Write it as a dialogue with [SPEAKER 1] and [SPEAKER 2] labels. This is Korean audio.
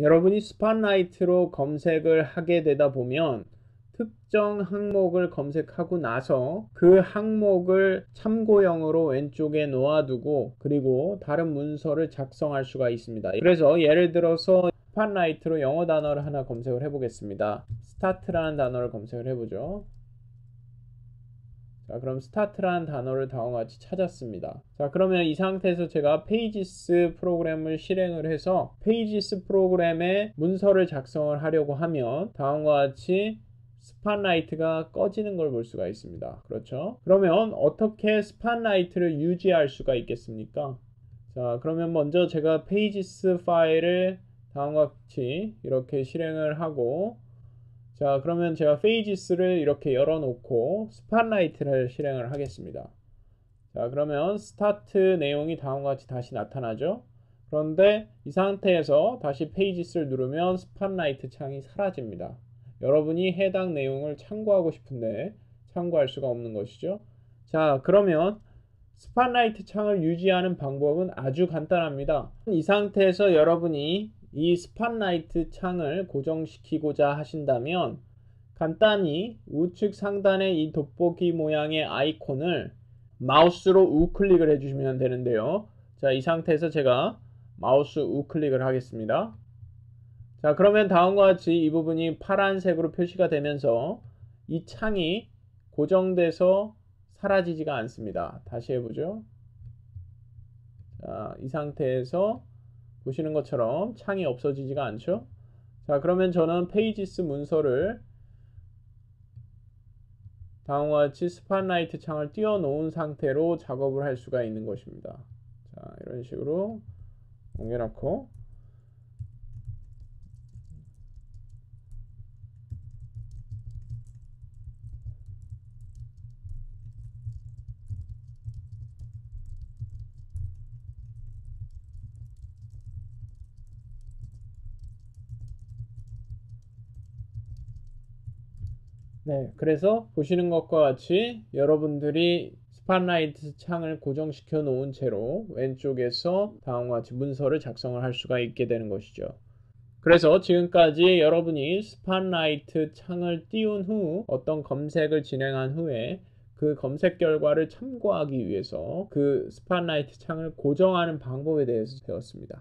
[SPEAKER 1] 여러분이 스팟라이트로 검색을 하게 되다 보면 특정 항목을 검색하고 나서 그 항목을 참고형으로 왼쪽에 놓아두고 그리고 다른 문서를 작성할 수가 있습니다. 그래서 예를 들어서 스팟라이트로 영어 단어를 하나 검색을 해보겠습니다. 스타트라는 단어를 검색을 해보죠. 자 그럼 스타트라는 단어를 다음과 같이 찾았습니다. 자 그러면 이 상태에서 제가 페이지스 프로그램을 실행을 해서 페이지스 프로그램에 문서를 작성을 하려고 하면 다음과 같이 스팟라이트가 꺼지는 걸 볼 수가 있습니다. 그렇죠? 그러면 어떻게 스팟라이트를 유지할 수가 있겠습니까? 자 그러면 먼저 제가 페이지스 파일을 다음과 같이 이렇게 실행을 하고 자 그러면 제가 페이지스를 이렇게 열어놓고 스팟라이트를 실행을 하겠습니다. 자 그러면 스타트 내용이 다음과 같이 다시 나타나죠. 그런데 이 상태에서 다시 페이지스를 누르면 스팟라이트 창이 사라집니다. 여러분이 해당 내용을 참고하고 싶은데 참고할 수가 없는 것이죠. 자 그러면 스팟라이트 창을 유지하는 방법은 아주 간단합니다. 이 상태에서 여러분이 이 스팟라이트 창을 고정시키고자 하신다면 간단히 우측 상단의 이 돋보기 모양의 아이콘을 마우스로 우클릭을 해주시면 되는데요. 자, 이 상태에서 제가 마우스 우클릭을 하겠습니다. 자, 그러면 다음과 같이 이 부분이 파란색으로 표시가 되면서 이 창이 고정돼서 사라지지가 않습니다. 다시 해보죠. 자, 이 상태에서 보시는 것처럼 창이 없어지지가 않죠. 자 그러면 저는 페이지스 문서를 다음과 같이 스팟라이트 창을 띄워 놓은 상태로 작업을 할 수가 있는 것입니다. 자 이런 식으로 옮겨놓고 네, 그래서 보시는 것과 같이 여러분들이 스팟라이트 창을 고정시켜 놓은 채로 왼쪽에서 다음과 같이 문서를 작성을 할 수가 있게 되는 것이죠. 그래서 지금까지 여러분이 스팟라이트 창을 띄운 후 어떤 검색을 진행한 후에 그 검색 결과를 참고하기 위해서 그 스팟라이트 창을 고정하는 방법에 대해서 배웠습니다.